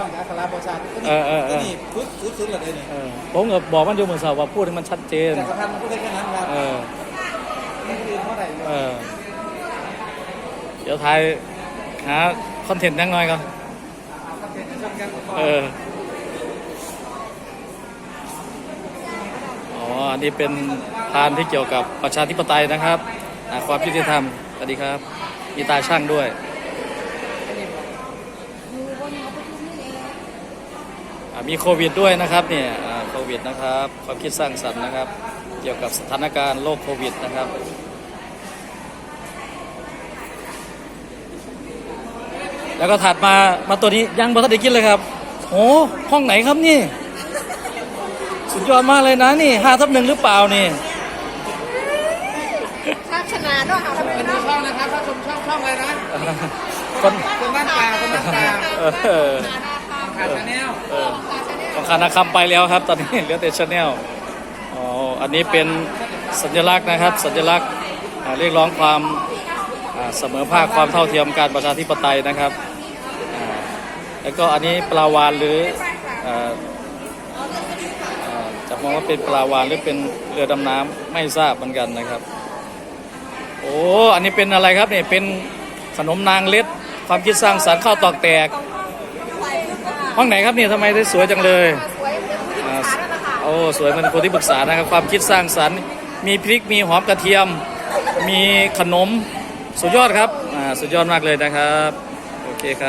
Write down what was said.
อัคราประชาธิปไตยเออเออเออ นี่ฟุดฟุดฟุดเลยนี่เออผมก็บอกมันอยู่เหมือนสาวว่าพูดให้มันชัดเจนจักรพันธ์มันพูดได้แค่นั้นครับเออ นี่คือเท่าไหร่เออ เดี๋ยวถ่ายหาคอนเทนต์ยังน้อยก่อนเออ อ๋อ อันนี้เป็นพานที่เกี่ยวกับประชาธิปไตยนะครับอ่าความยุติธรรม สวัสดีครับ มีตาช่างด้วยอ่า มีโควิดด้วยนะครับเนี่ยอ่าโควิดนะครับความคิดสร้างสรรค์นะครับ เกี่ยวกับสถานการณ์โรคโควิดนะครับแล้วก็ถัดมา มาตัวนี้ยังบ่ทันได้กินเลยครับโอ้ห้องไหนครับนี่ สุดยอดมากเลยนะนี่ห้าทับหนึ่งหรือเปล่านี่ถ้าชนะด้วยค่ะเป็นดูช่องนะครับถ้าชมช่องช่องอะไรนะ คนคนบ้านกลางคนบ้านกลางเออ ขาดชาแนลเออของคานาคำไปแล้วครับ ตอนนี้เหลือแต่ชาแนลอ๋ออันนี้เป็นสัญลักษณ์นะครับ สัญลักษณ์อ่าเรียกร้องความอ่าเสมอภาคความเท่าเทียมการประชาธิปไตยนะครับอ่าแล้วก็อันนี้ปลาวานหรืออ่าอ่าจะมองว่าเป็นปลาวานหรือเป็นเรือดำน้ำไม่ทราบเหมือนกันนะครับ โอ้ อันนี้เป็นอะไรครับเนี่ยเป็นขนมนางเล็ดความคิดสร้างสรรค์ข้าวตอกแตก ห้องไหนครับเนี่ยทำไมได้สวยจังเลยสวยเป็นผู้ที่ปรึกษาด้วยนะคะโอ้สวยเหมันคนที่ปรึกษานะครับความคิดสร้างสรรค์ มีพริกมีหอมกระเทียม มีขนม สุดยอดครับอ่าสุดยอดมากเลยนะครับ โอเคครับ